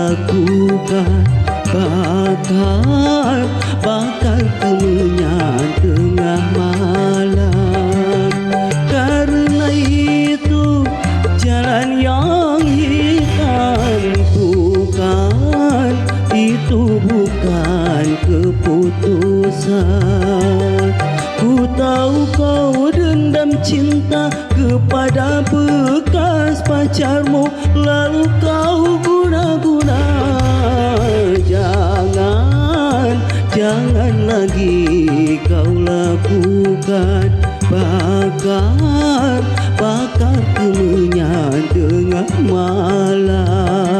aku kan bakar bakar temunya tengah malam. Karena itu jalan yang hitam bukan itu bukan keputusan. Ku tahu kau dendam cinta kepada bekas pacarmu. Lalu kau Bakar kemenyan tengah malam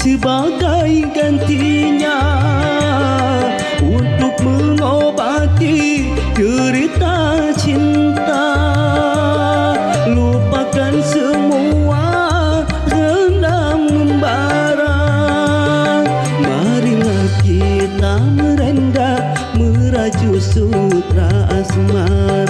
sebagai gantinya Untuk mengobati derita cinta. Lupakan semua rendam membara. Marilah kita merendah meraju sutra asmara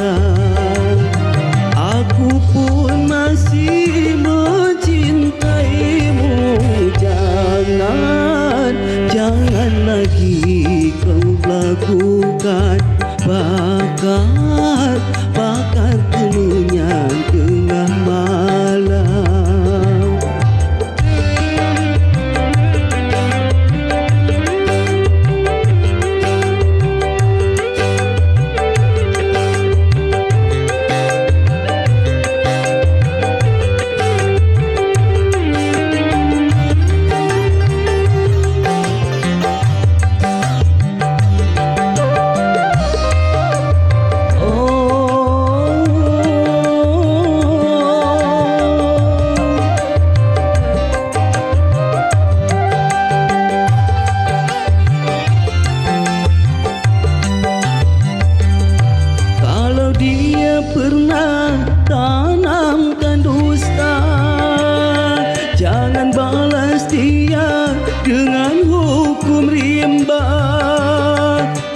dengan hukum rimba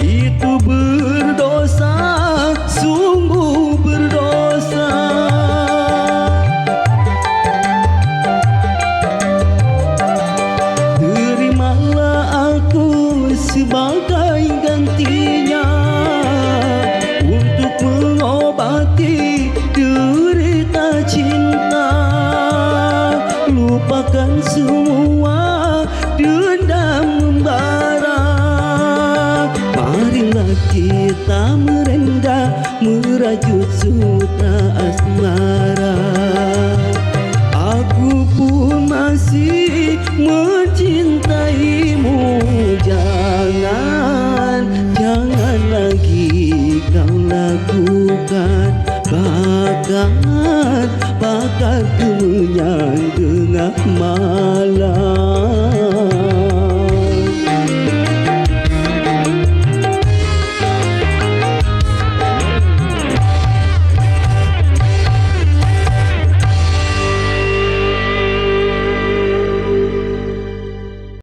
Itu berdosa, sungguh berdosa. Terimalah aku sebagai gantinya Untuk mengobati derita cinta. Lupakan semua kita merendah merajut sutra asmara. Aku pun masih mencintaimu Jangan, jangan lagi kau lakukan. Bakar, bakar kemenyan tengah malam